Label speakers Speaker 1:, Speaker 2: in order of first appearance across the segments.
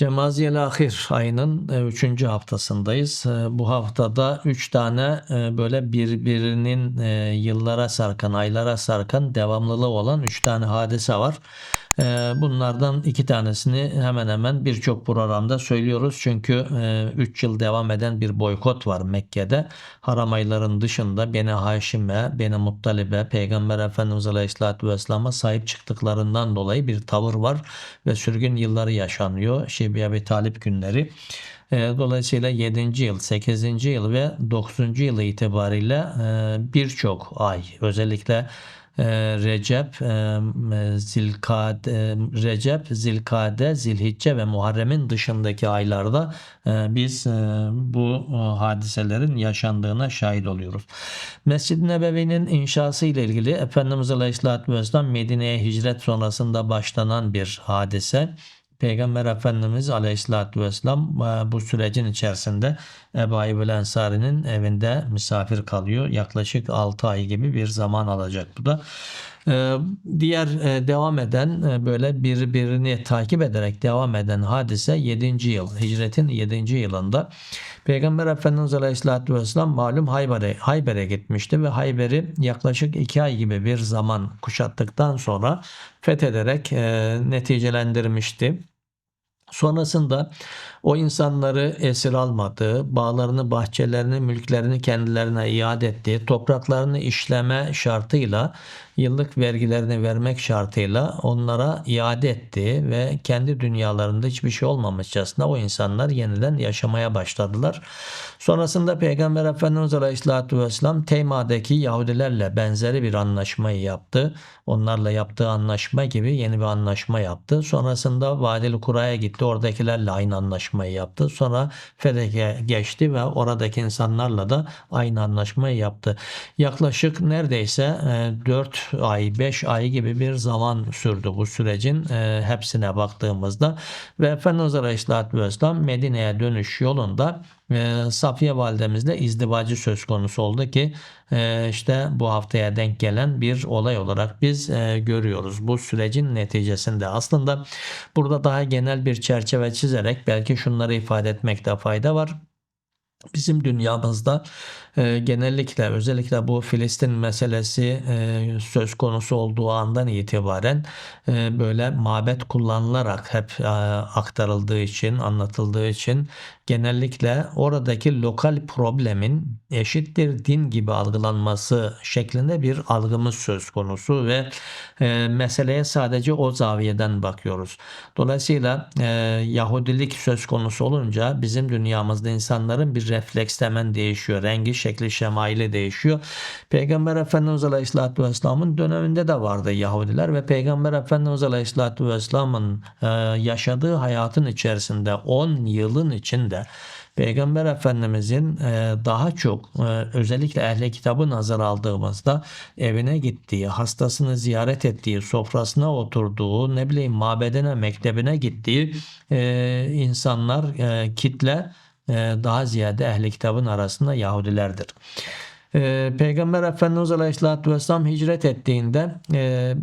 Speaker 1: Cemaziyel Ahir ayının 3. haftasındayız. E, Bu haftada 3 tane e, böyle birbirinin e, yıllara sarkan, aylara sarkan devamlılığı olan 3 tane hadise var. E, Bunlardan iki tanesini hemen hemen birçok programda söylüyoruz. Çünkü 3 yıl devam eden bir boykot var Mekke'de. Haram ayların dışında Beni Haşim'e, Beni Muttalibe, Peygamber Efendimiz Aleyhisselatü Vesselam'a sahip çıktıklarından dolayı bir tavır var ve sürgün yılları yaşanıyor. Şebi Ebi Talip günleri. E, Dolayısıyla 7. yıl, 8. yıl ve 9. yıl itibariyle e, birçok ay özellikle e, Recep, e, Zilkade, Recep, Zilkade, Zilhicce ve Muharrem'in dışındaki aylarda e, biz e, bu e, hadiselerin yaşandığına şahit oluyoruz. Mescid-i Nebevi'nin inşası ile ilgili Efendimiz Aleyhisselatü Vesselam Medine'ye hicret sonrasında başlanan bir hadise. Peygamber Efendimiz Aleyhisselatü Vesselam e, bu sürecin içerisinde Ebu Ayyub Ensari'nin evinde misafir kalıyor. Yaklaşık 6 ay gibi bir zaman alacak bu da. E, Diğer e, devam eden böyle birbirini takip ederek devam eden hadise 7. yıl. Hicretin 7. yılında Peygamber Efendimiz Aleyhisselatü Vesselam malum Hayber'e Hayber'e gitmişti ve Hayber'i yaklaşık 2 ay gibi bir zaman kuşattıktan sonra fethederek neticelendirmişti. Sonrasında o insanları esir almadığı, bağlarını, bahçelerini, mülklerini kendilerine iade ettiği, topraklarını işleme şartıyla, yıllık vergilerini vermek şartıyla onlara iade ettiği ve kendi dünyalarında hiçbir şey olmamışçasına o insanlar yeniden yaşamaya başladılar. Sonrasında Peygamber Efendimiz Aleyhisselatü Vesselam Teyma'daki Yahudilerle benzeri bir anlaşmayı yaptı. Onlarla yaptığı anlaşma gibi yeni bir anlaşma yaptı. Sonrasında Vadil Kura'ya gitti. Oradakilerle aynı anlaşmayı yaptı. Sonra Fedek'e geçti ve oradaki insanlarla da aynı anlaşmayı yaptı. Yaklaşık neredeyse 4 ay, 5 ay gibi bir zaman sürdü bu sürecin e, hepsine baktığımızda. Ve Efendimiz Aleyhisselatü Vesselam Medine'ye dönüş yolunda e, Safiye validemizle izdivacı söz konusu oldu ki e, işte bu haftaya denk gelen bir olay olarak biz e, görüyoruz bu sürecin neticesinde. Aslında burada daha genel bir çerçeve çizerek belki şunları ifade etmekte fayda var. Bizim dünyamızda e, genellikle özellikle bu Filistin meselesi e, söz konusu olduğu andan itibaren e, böyle mabet kullanılarak hep e, aktarıldığı için, anlatıldığı için genellikle oradaki lokal problemin eşittir din gibi algılanması şeklinde bir algımız söz konusu ve meseleye sadece o zaviyeden bakıyoruz. Dolayısıyla Yahudilik söz konusu olunca bizim dünyamızda insanların bir refleks hemen değişiyor. Rengi, şekli, şemaili değişiyor. Peygamber Efendimiz Aleyhisselatü Vesselam'ın döneminde de vardı Yahudiler ve Peygamber Efendimiz Aleyhisselatü Vesselam'ın e, yaşadığı hayatın içerisinde 10 yılın içinde Peygamber Efendimizin e, daha çok e, özellikle ehli kitabı nazar aldığımızda evine gittiği, hastasını ziyaret ettiği, sofrasına oturduğu, ne bileyim mabedine, mektebine gittiği insanlar, kitle daha ziyade ehli kitabın arasında Yahudilerdir. Ee, Peygamber Efendimiz Aleyhisselatü Vesselam hicret ettiğinde e,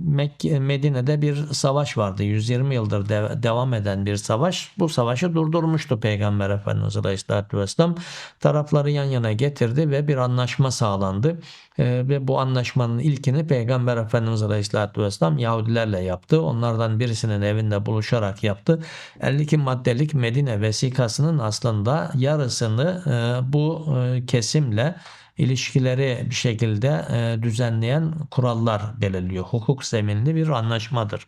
Speaker 1: Medine'de bir savaş vardı. 120 yıldır de, devam eden bir savaş. Bu savaşı durdurmuştu Peygamber Efendimiz Aleyhisselatü Vesselam. Tarafları yan yana getirdi ve bir anlaşma sağlandı. E, ve bu anlaşmanın ilkini Peygamber Efendimiz Aleyhisselatü Vesselam Yahudilerle yaptı. Onlardan birisinin evinde buluşarak yaptı. 52 maddelik Medine vesikasının aslında yarısını e, bu e, kesimle ilişkileri bir şekilde e, düzenleyen kurallar belirliyor. Hukuk zeminli bir anlaşmadır.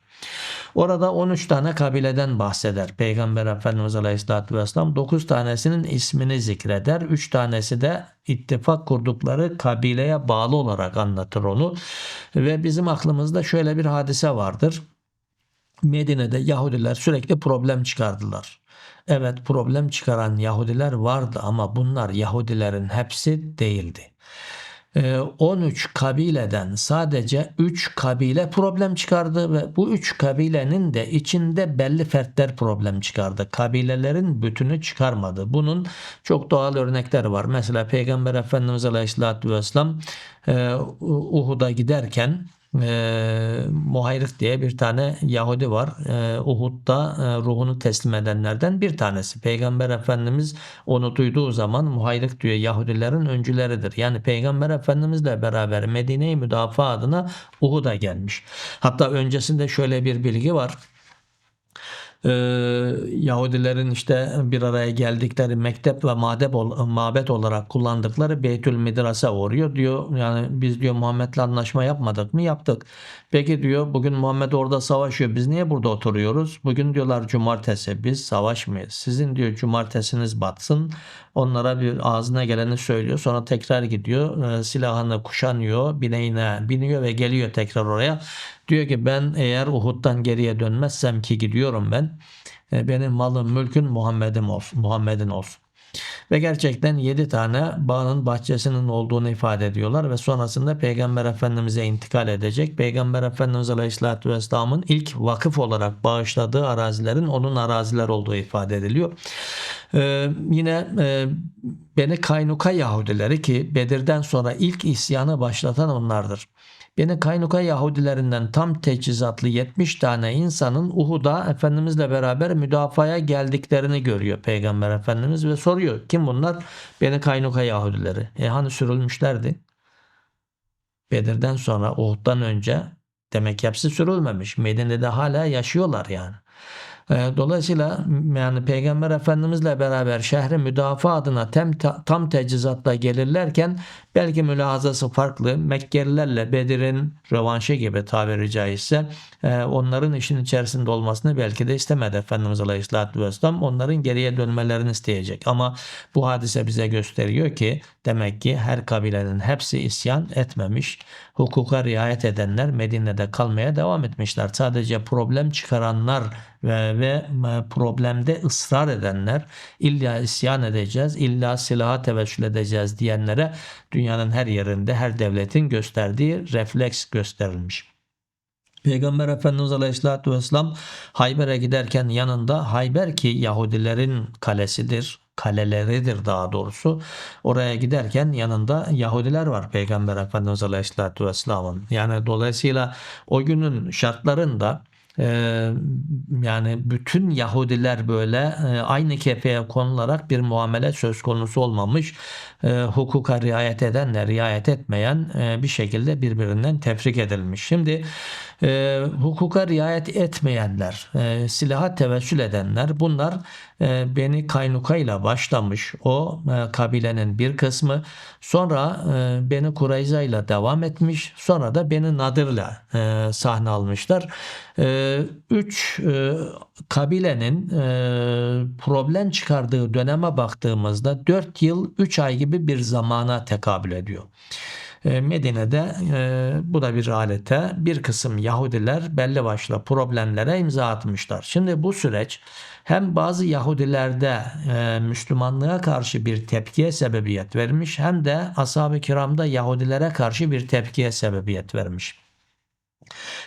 Speaker 1: Orada 13 tane kabileden bahseder. Peygamber Efendimiz Aleyhisselatü Vesselam 9 tanesinin ismini zikreder. 3 tanesi de ittifak kurdukları kabileye bağlı olarak anlatır onu. Ve bizim aklımızda şöyle bir hadise vardır. Medine'de Yahudiler sürekli problem çıkardılar. Evet problem çıkaran Yahudiler vardı ama bunlar Yahudilerin hepsi değildi. 13 ee, kabileden sadece 3 kabile problem çıkardı ve bu 3 kabilenin de içinde belli fertler problem çıkardı. Kabilelerin bütünü çıkarmadı. Bunun çok doğal örnekler var. Mesela Peygamber Efendimiz Aleyhisselatü Vesselam e, Uhud'a giderken e, Muhayrif diye bir tane Yahudi var. E, Uhud'da e, ruhunu teslim edenlerden bir tanesi. Peygamber Efendimiz onu duyduğu zaman Muhayrif diyor Yahudilerin öncüleridir. Yani Peygamber Efendimizle beraber Medine-i Müdafaa adına Uhud'a gelmiş. Hatta öncesinde şöyle bir bilgi var. Ee, Yahudilerin işte bir araya geldikleri mektep ve madep ol- mabet olarak kullandıkları Beytül Midras'a uğruyor. Diyor yani biz diyor Muhammed'le anlaşma yapmadık mı? Yaptık. Peki diyor bugün Muhammed orada savaşıyor. Biz niye burada oturuyoruz? Bugün diyorlar cumartesi biz savaşmayız. Sizin diyor cumartesiniz batsın. Onlara bir ağzına geleni söylüyor. Sonra tekrar gidiyor. e, silahını kuşanıyor. Bineğine biniyor ve geliyor tekrar oraya. Diyor ki ben eğer Uhud'dan geriye dönmezsem ki gidiyorum ben. e, Benim malım mülkün Muhammed'im olsun, Muhammed'in olsun. Ve gerçekten 7 tane bağının bahçesinin olduğunu ifade ediyorlar ve sonrasında Peygamber Efendimiz'e intikal edecek. Peygamber Efendimiz Aleyhisselatü Vesselam'ın ilk vakıf olarak bağışladığı arazilerin onun araziler olduğu ifade ediliyor. Ee, yine e, Beni Kaynuka Yahudileri ki Bedir'den sonra ilk isyanı başlatan onlardır. Beni Kaynuka Yahudilerinden tam teçhizatlı 70 tane insanın Uhud'a Efendimizle beraber müdafaya geldiklerini görüyor Peygamber Efendimiz ve soruyor. Kim bunlar? Beni Kaynuka Yahudileri. E hani sürülmüşlerdi? Bedir'den sonra Uhud'dan önce demek hepsi sürülmemiş. Medine'de hala yaşıyorlar yani. E, Dolayısıyla yani Peygamber Efendimizle beraber şehri müdafaa adına tem, tam tecizatla gelirlerken belki mülahazası farklı. Mekkelilerle Bedir'in rövanşı gibi tabiri caizse e, onların işin içerisinde olmasını belki de istemedi Efendimiz Aleyhisselatü Vesselam. Onların geriye dönmelerini isteyecek. Ama bu hadise bize gösteriyor ki demek ki her kabilenin hepsi isyan etmemiş. Hukuka riayet edenler Medine'de kalmaya devam etmişler. Sadece problem çıkaranlar ve, ve problemde ısrar edenler illa isyan edeceğiz, illa silaha tevessül edeceğiz diyenlere dünyanın her yerinde her devletin gösterdiği refleks gösterilmiş. Peygamber Efendimiz Aleyhisselatü Vesselam Hayber'e giderken yanında Hayber ki Yahudilerin kalesidir, kaleleridir daha doğrusu. Oraya giderken yanında Yahudiler var Peygamber Efendimiz Aleyhisselatü Vesselam'ın. Yani dolayısıyla o günün şartlarında yani bütün Yahudiler böyle aynı kefeye konularak bir muamele söz konusu olmamış. Hukuka riayet edenler, riayet etmeyen bir şekilde birbirinden tefrik edilmiş. Şimdi e, hukuka riayet etmeyenler, e, silaha tevessül edenler bunlar e, Beni Kaynuka ile başlamış o e, kabilenin bir kısmı sonra e, Beni Kurayza ile devam etmiş sonra da Beni Nadir ile e, sahne almışlar. E, üç e, kabilenin e, problem çıkardığı döneme baktığımızda 4 yıl 3 ay gibi bir zamana tekabül ediyor. E, Medine'de e, bu da bir alete bir kısım Yahudiler belli başlı problemlere imza atmışlar. Şimdi bu süreç hem bazı Yahudilerde e, Müslümanlığa karşı bir tepkiye sebebiyet vermiş hem de ashab-ı kiramda Yahudilere karşı bir tepkiye sebebiyet vermiş.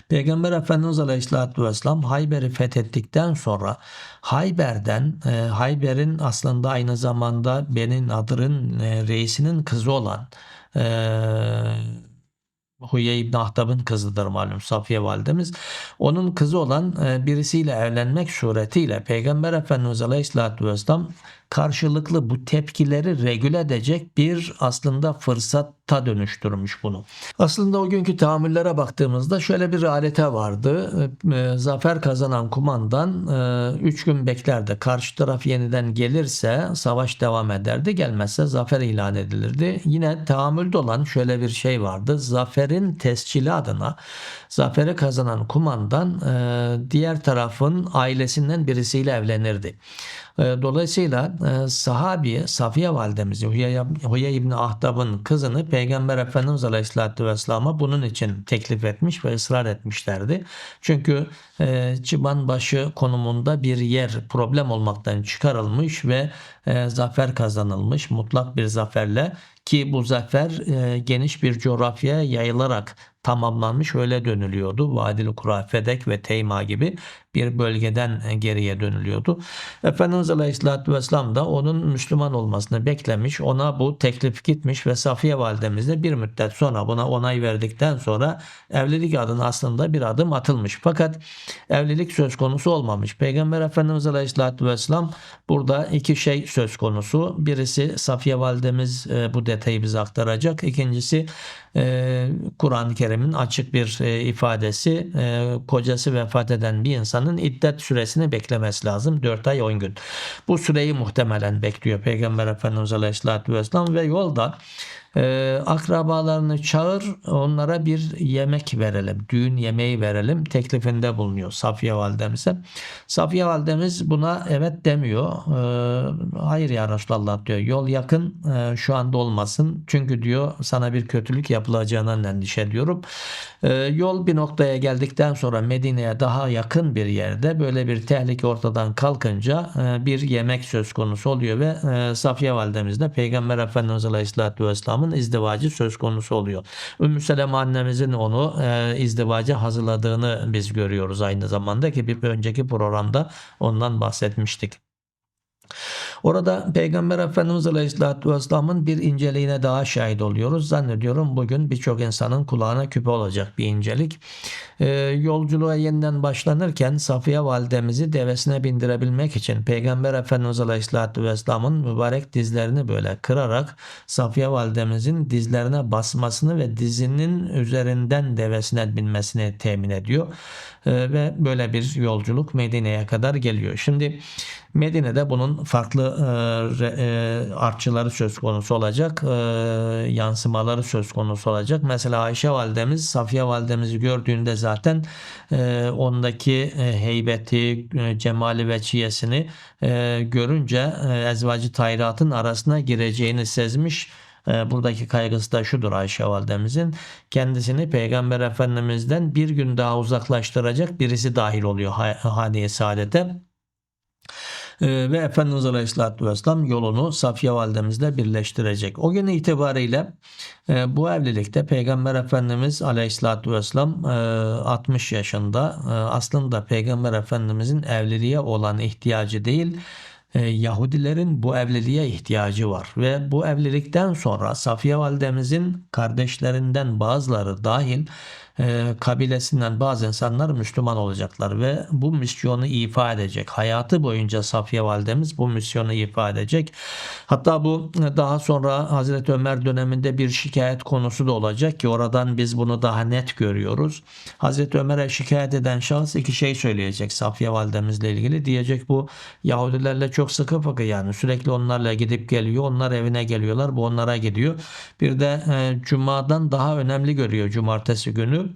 Speaker 1: Peygamber Efendimiz Aleyhisselatü Vesselam Hayber'i fethettikten sonra Hayber'den Hayber'in aslında aynı zamanda Beni Nadır'ın e, reisinin kızı olan e, Huyye İbni Ahtab'ın kızıdır malum Safiye validemiz. Onun kızı olan e, birisiyle evlenmek suretiyle Peygamber Efendimiz Aleyhisselatü Vesselam karşılıklı bu tepkileri regüle edecek bir aslında fırsatta dönüştürmüş bunu. Aslında o günkü tahammüllere baktığımızda şöyle bir alete vardı. E, zafer kazanan kumandan 3 e, gün beklerdi. Karşı taraf yeniden gelirse savaş devam ederdi. Gelmezse zafer ilan edilirdi. Yine tahammülde olan şöyle bir şey vardı. Zaferin tescili adına zaferi kazanan kumandan e, diğer tarafın ailesinden birisiyle evlenirdi. E, dolayısıyla e, sahabi Safiye validemizi Huye İbni Ahtab'ın kızını Peygamber Efendimiz Aleyhisselatü Vesselam'a bunun için teklif etmiş ve ısrar etmişlerdi. Çünkü e, çıban başı konumunda bir yer problem olmaktan çıkarılmış ve zafer kazanılmış mutlak bir zaferle ki bu zafer e, geniş bir coğrafyaya yayılarak tamamlanmış öyle dönülüyordu. Vadili Kura, Fedek ve Teyma gibi bir bölgeden e, geriye dönülüyordu. Efendimiz Aleyhisselatü Vesselam da onun Müslüman olmasını beklemiş. Ona bu teklif gitmiş ve Safiye validemiz de bir müddet sonra buna onay verdikten sonra evlilik adına aslında bir adım atılmış. Fakat evlilik söz konusu olmamış. Peygamber Efendimiz Aleyhisselatü Vesselam burada iki şey söz konusu. Birisi Safiye validemiz e, bu detayı bize aktaracak. İkincisi e, Kur'an-ı Kerim'in açık bir e, ifadesi e, kocası vefat eden bir insanın iddet süresini beklemesi lazım. 4 ay 10 gün. Bu süreyi muhtemelen bekliyor Peygamber Efendimiz Aleyhisselatü Vesselam ve yolda e, akrabalarını çağır onlara bir yemek verelim. Düğün yemeği verelim teklifinde bulunuyor Safiye validemize. Safiye validemiz buna evet demiyor. E, hayır ya Resulallah diyor. Yol yakın e, şu anda olmasın. Çünkü diyor sana bir kötülük yapılacağından endişe ediyorum. E, yol bir noktaya geldikten sonra Medine'ye daha yakın bir yerde böyle bir tehlike ortadan kalkınca e, bir yemek söz konusu oluyor ve e, Safiye validemiz de Peygamber Efendimiz Aleyhisselatü Vesselam'ın izdivacı söz konusu oluyor. Ümmü Seleme annemizin onu e, izdivaca hazırladığını biz görüyoruz aynı zamanda ki bir önceki programda ondan bahsetmiştik. Orada Peygamber Efendimiz Aleyhisselatü Vesselam'ın bir inceliğine daha şahit oluyoruz. Zannediyorum bugün birçok insanın kulağına küpe olacak bir incelik. Ee, yolculuğa yeniden başlanırken Safiye validemizi devesine bindirebilmek için Peygamber Efendimiz Aleyhisselatü Vesselam'ın mübarek dizlerini böyle kırarak Safiye validemizin dizlerine basmasını ve dizinin üzerinden devesine binmesini temin ediyor. Ee, ve böyle bir yolculuk Medine'ye kadar geliyor. Şimdi Medine'de bunun farklı e, e, artçıları söz konusu olacak, e, yansımaları söz konusu olacak. Mesela Ayşe validemiz Safiye validemizi gördüğünde zaten e, ondaki e, heybeti, e, cemali ve çiyesini e, görünce e, ezvacı tayratın arasına gireceğini sezmiş e, buradaki kaygısı da şudur Ayşe validemizin kendisini Peygamber Efendimiz'den bir gün daha uzaklaştıracak birisi dahil oluyor haneye saadete. Ee, ve Efendimiz Aleyhisselatü Vesselam yolunu Safiye validemizle birleştirecek. O gün itibariyle e, bu evlilikte Peygamber Efendimiz Aleyhisselatü Vesselam 60 e, yaşında e, aslında Peygamber Efendimizin evliliğe olan ihtiyacı değil Yahudilerin bu evliliğe ihtiyacı var ve bu evlilikten sonra Safiye validemizin kardeşlerinden bazıları dahil e, kabilesinden bazı insanlar Müslüman olacaklar ve bu misyonu ifa edecek. Hayatı boyunca Safiye validemiz bu misyonu ifa edecek. Hatta bu daha sonra Hazreti Ömer döneminde bir şikayet konusu da olacak ki oradan biz bunu daha net görüyoruz. Hazreti Ömer'e şikayet eden şahıs iki şey söyleyecek Safiye validemizle ilgili. Diyecek bu Yahudilerle çok sıkı fıkı yani sürekli onlarla gidip geliyor. Onlar evine geliyorlar. Bu onlara gidiyor. Bir de e, Cuma'dan daha önemli görüyor cumartesi günü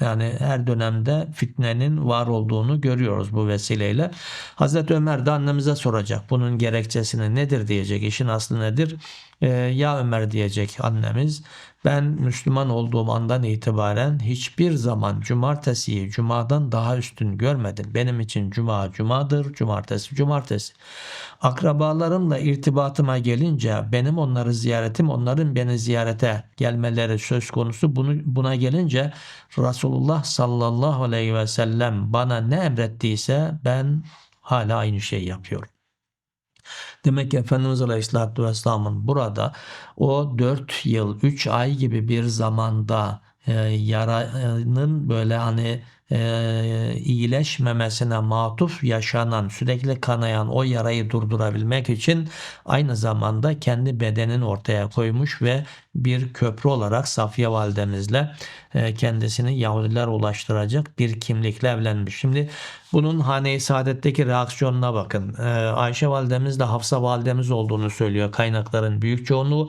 Speaker 1: yani her dönemde fitnenin var olduğunu görüyoruz bu vesileyle. Hazreti Ömer de annemize soracak. Bunun gerekçesini nedir diyecek. İşin aslı nedir? Ee, ya Ömer diyecek annemiz. Ben Müslüman olduğum andan itibaren hiçbir zaman cumartesiyi cumadan daha üstün görmedim. Benim için cuma cumadır, cumartesi cumartesi. Akrabalarımla irtibatıma gelince benim onları ziyaretim, onların beni ziyarete gelmeleri söz konusu. Bunu, buna gelince Resulullah sallallahu aleyhi ve sellem bana ne emrettiyse ben hala aynı şeyi yapıyorum. Demek ki Efendimiz Aleyhisselatü Vesselam'ın burada o 4 yıl 3 ay gibi bir zamanda e, yaranın böyle hani e, iyileşmemesine matuf yaşanan sürekli kanayan o yarayı durdurabilmek için aynı zamanda kendi bedenin ortaya koymuş ve bir köprü olarak Safiye validemizle e, kendisini Yahudiler ulaştıracak bir kimlikle evlenmiş. Şimdi bunun hane-i saadetteki reaksiyonuna bakın. E, Ayşe validemiz de Hafsa validemiz olduğunu söylüyor kaynakların büyük çoğunluğu.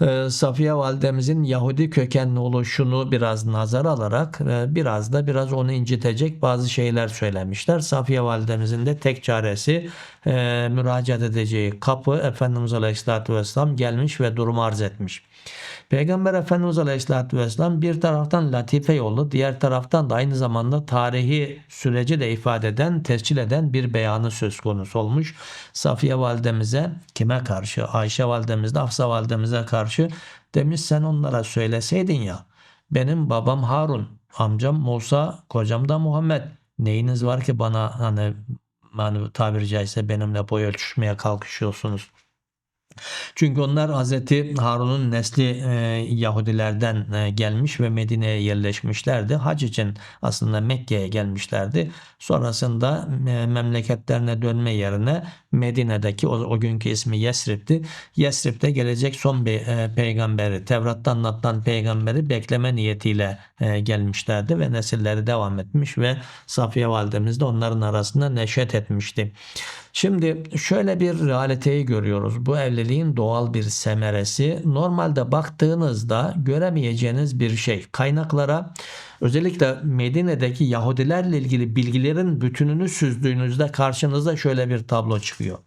Speaker 1: e, Safiye validemizin Yahudi kökenli oluşunu biraz nazar alarak e, biraz da biraz onu incitecek bazı şeyler söylemişler. Safiye validemizin de tek çaresi e, müracaat edeceği kapı Efendimiz Aleyhisselatü Vesselam gelmiş ve durumu arz etmiş. Peygamber Efendimiz Aleyhisselatü Vesselam bir taraftan latife yolu, diğer taraftan da aynı zamanda tarihi süreci de ifade eden, tescil eden bir beyanı söz konusu olmuş. Safiye validemize kime karşı? Ayşe validemize, Hafsa validemize karşı demiş sen onlara söyleseydin ya. Benim babam Harun, amcam Musa, kocam da Muhammed. Neyiniz var ki bana hani hani tabiri caizse benimle boy ölçüşmeye kalkışıyorsunuz. Çünkü onlar Hazreti Harun'un nesli e, Yahudilerden e, gelmiş ve Medine'ye yerleşmişlerdi. Hac için aslında Mekke'ye gelmişlerdi. Sonrasında e, memleketlerine dönme yerine Medine'deki o, o günkü ismi Yesrib'ti. Yesrib'de gelecek son bir e, peygamberi, Tevrat'ta anlatılan peygamberi bekleme niyetiyle e, gelmişlerdi ve nesilleri devam etmiş ve Safiye validemiz de onların arasında neşet etmişti. Şimdi şöyle bir realiteyi görüyoruz. Bu evliliğin doğal bir semeresi. Normalde baktığınızda göremeyeceğiniz bir şey. Kaynaklara özellikle Medine'deki Yahudilerle ilgili bilgilerin bütününü süzdüğünüzde karşınıza şöyle bir tablo çıkıyor.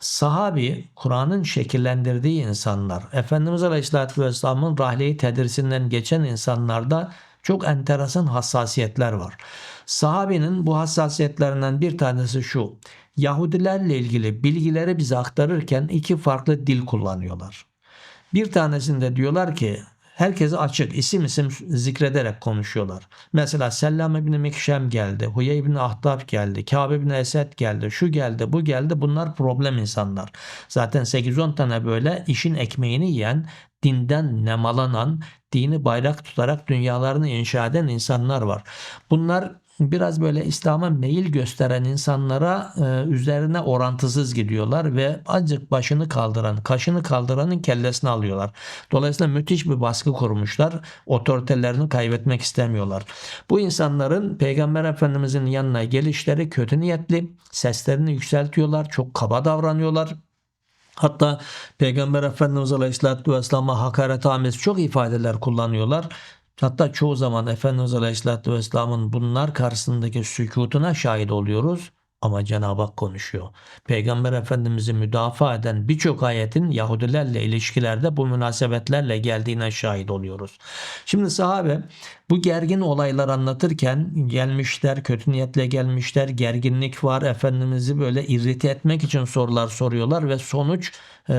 Speaker 1: Sahabi, Kur'an'ın şekillendirdiği insanlar, Efendimiz Aleyhisselatü Vesselam'ın rahleyi tedirsinden geçen insanlarda çok enteresan hassasiyetler var. Sahabinin bu hassasiyetlerinden bir tanesi şu. Yahudilerle ilgili bilgileri bize aktarırken iki farklı dil kullanıyorlar. Bir tanesinde diyorlar ki herkese açık isim isim zikrederek konuşuyorlar. Mesela Sellam ibn Mikşem geldi, Huyey ibn Ahtab geldi, Kabe ibn Esed geldi, şu geldi, bu geldi. Bunlar problem insanlar. Zaten 8-10 tane böyle işin ekmeğini yiyen, dinden nemalanan, dini bayrak tutarak dünyalarını inşa eden insanlar var. Bunlar biraz böyle İslam'a meyil gösteren insanlara e, üzerine orantısız gidiyorlar ve azıcık başını kaldıran, kaşını kaldıranın kellesini alıyorlar. Dolayısıyla müthiş bir baskı kurmuşlar. Otoritelerini kaybetmek istemiyorlar. Bu insanların Peygamber Efendimizin yanına gelişleri kötü niyetli, seslerini yükseltiyorlar, çok kaba davranıyorlar. Hatta Peygamber Efendimiz Aleyhisselatü Vesselam'a hakaret amiz çok ifadeler kullanıyorlar. Hatta çoğu zaman Efendimiz Aleyhisselatü Vesselam'ın bunlar karşısındaki sükutuna şahit oluyoruz. Ama Cenab-ı Hak konuşuyor. Peygamber Efendimiz'i müdafaa eden birçok ayetin Yahudilerle ilişkilerde bu münasebetlerle geldiğine şahit oluyoruz. Şimdi sahabe bu gergin olaylar anlatırken gelmişler, kötü niyetle gelmişler, gerginlik var. Efendimiz'i böyle irrite etmek için sorular soruyorlar ve sonuç e,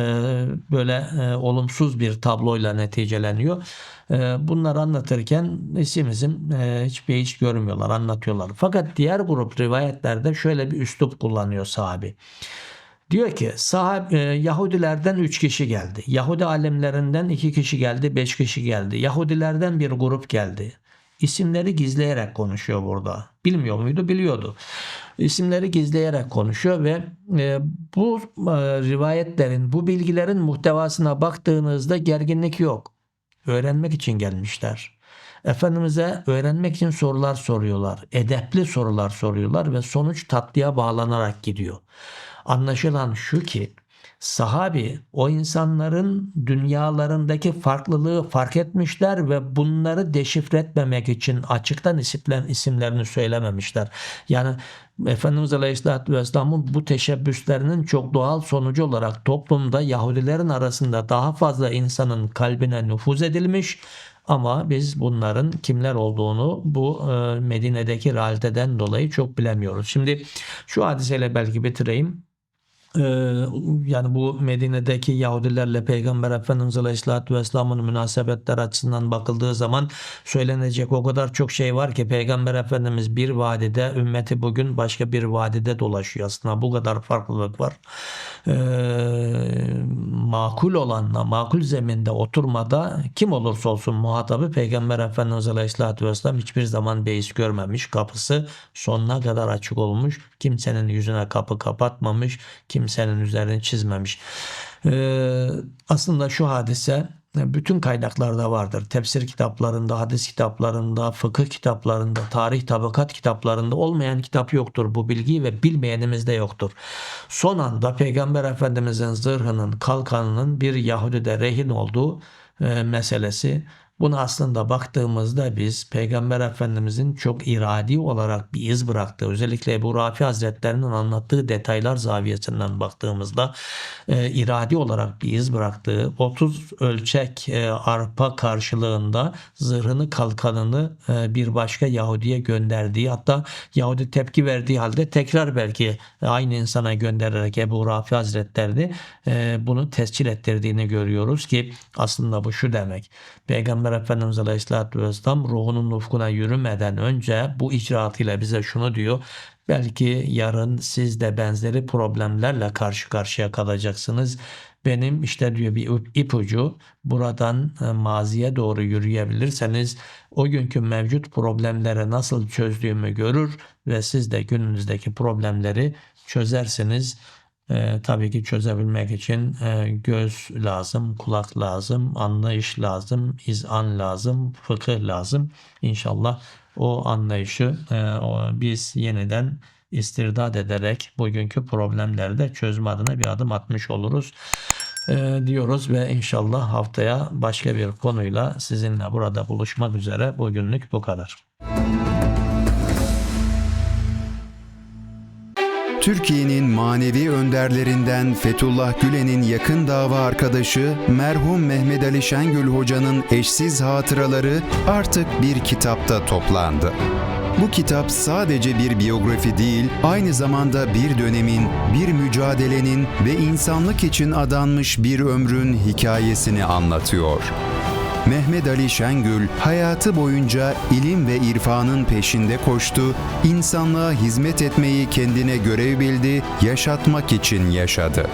Speaker 1: böyle e, olumsuz bir tabloyla neticeleniyor. E, bunları anlatırken isim isim e, hiçbir hiç görmüyorlar, anlatıyorlar. Fakat diğer grup rivayetlerde şöyle bir üslup kullanıyor sahabi. Diyor ki sahab, e, Yahudilerden 3 kişi geldi. Yahudi alemlerinden 2 kişi geldi, 5 kişi geldi. Yahudilerden bir grup geldi. İsimleri gizleyerek konuşuyor burada. Bilmiyor muydu? Biliyordu. İsimleri gizleyerek konuşuyor ve e, bu e, rivayetlerin, bu bilgilerin muhtevasına baktığınızda gerginlik yok. Öğrenmek için gelmişler. Efendimiz'e öğrenmek için sorular soruyorlar. Edepli sorular soruyorlar ve sonuç tatlıya bağlanarak gidiyor. Anlaşılan şu ki sahabi o insanların dünyalarındaki farklılığı fark etmişler ve bunları deşifre etmemek için açıktan isimler, isimlerini söylememişler. Yani Efendimiz Aleyhisselatü Vesselam'ın bu teşebbüslerinin çok doğal sonucu olarak toplumda Yahudilerin arasında daha fazla insanın kalbine nüfuz edilmiş ama biz bunların kimler olduğunu bu e, Medine'deki realiteden dolayı çok bilemiyoruz. Şimdi şu hadiseyle belki bitireyim. Ee, yani bu Medine'deki Yahudilerle Peygamber Efendimiz Aleyhisselatü Vesselam'ın münasebetler açısından bakıldığı zaman söylenecek o kadar çok şey var ki Peygamber Efendimiz bir vadide ümmeti bugün başka bir vadide dolaşıyor. Aslında bu kadar farklılık var. Ee, makul olanla makul zeminde oturmada kim olursa olsun muhatabı Peygamber Efendimiz Aleyhisselatü Vesselam hiçbir zaman beis görmemiş. Kapısı sonuna kadar açık olmuş. Kimsenin yüzüne kapı kapatmamış. Kim kimsenin üzerini çizmemiş. Ee, aslında şu hadise e, bütün kaynaklarda vardır. Tefsir kitaplarında, hadis kitaplarında, fıkıh kitaplarında, tarih tabakat kitaplarında olmayan kitap yoktur bu bilgi ve bilmeyenimiz de yoktur. Son anda Peygamber Efendimizin zırhının, kalkanının bir Yahudide rehin olduğu e, meselesi. Bunu aslında baktığımızda biz Peygamber Efendimizin çok iradi olarak bir iz bıraktığı, özellikle Ebu Rafi Hazretlerinin anlattığı detaylar zaviyesinden baktığımızda e, iradi olarak bir iz bıraktığı 30 ölçek e, arpa karşılığında zırhını kalkanını e, bir başka Yahudi'ye gönderdiği hatta Yahudi tepki verdiği halde tekrar belki aynı insana göndererek Ebu Rafi Hazretleri e, bunu tescil ettirdiğini görüyoruz ki aslında bu şu demek. Peygamber Efendimiz Aleyhisselatü Vesselam ruhunun ufkuna yürümeden önce bu icraatıyla bize şunu diyor. Belki yarın siz de benzeri problemlerle karşı karşıya kalacaksınız. Benim işte diyor bir ipucu buradan e, maziye doğru yürüyebilirseniz o günkü mevcut problemleri nasıl çözdüğümü görür ve siz de gününüzdeki problemleri çözersiniz. E, tabii ki çözebilmek için e, göz lazım, kulak lazım, anlayış lazım, izan lazım, fıkıh lazım. İnşallah o anlayışı e, o, biz yeniden istirdat ederek bugünkü problemleri de çözme adına bir adım atmış oluruz e, diyoruz ve inşallah haftaya başka bir konuyla sizinle burada buluşmak üzere. Bugünlük bu kadar.
Speaker 2: Türkiye'nin manevi önderlerinden Fethullah Gülen'in yakın dava arkadaşı merhum Mehmet Ali Şengül Hoca'nın eşsiz hatıraları artık bir kitapta toplandı. Bu kitap sadece bir biyografi değil, aynı zamanda bir dönemin, bir mücadelenin ve insanlık için adanmış bir ömrün hikayesini anlatıyor. Mehmet Ali Şengül hayatı boyunca ilim ve irfanın peşinde koştu, insanlığa hizmet etmeyi kendine görev bildi, yaşatmak için yaşadı.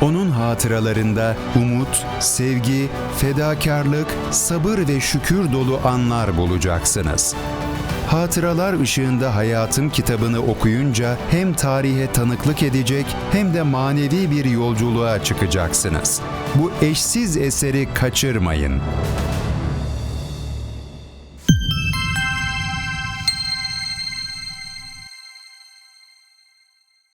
Speaker 2: Onun hatıralarında umut, sevgi, fedakarlık, sabır ve şükür dolu anlar bulacaksınız. Hatıralar ışığında hayatım kitabını okuyunca hem tarihe tanıklık edecek hem de manevi bir yolculuğa çıkacaksınız. Bu eşsiz eseri kaçırmayın.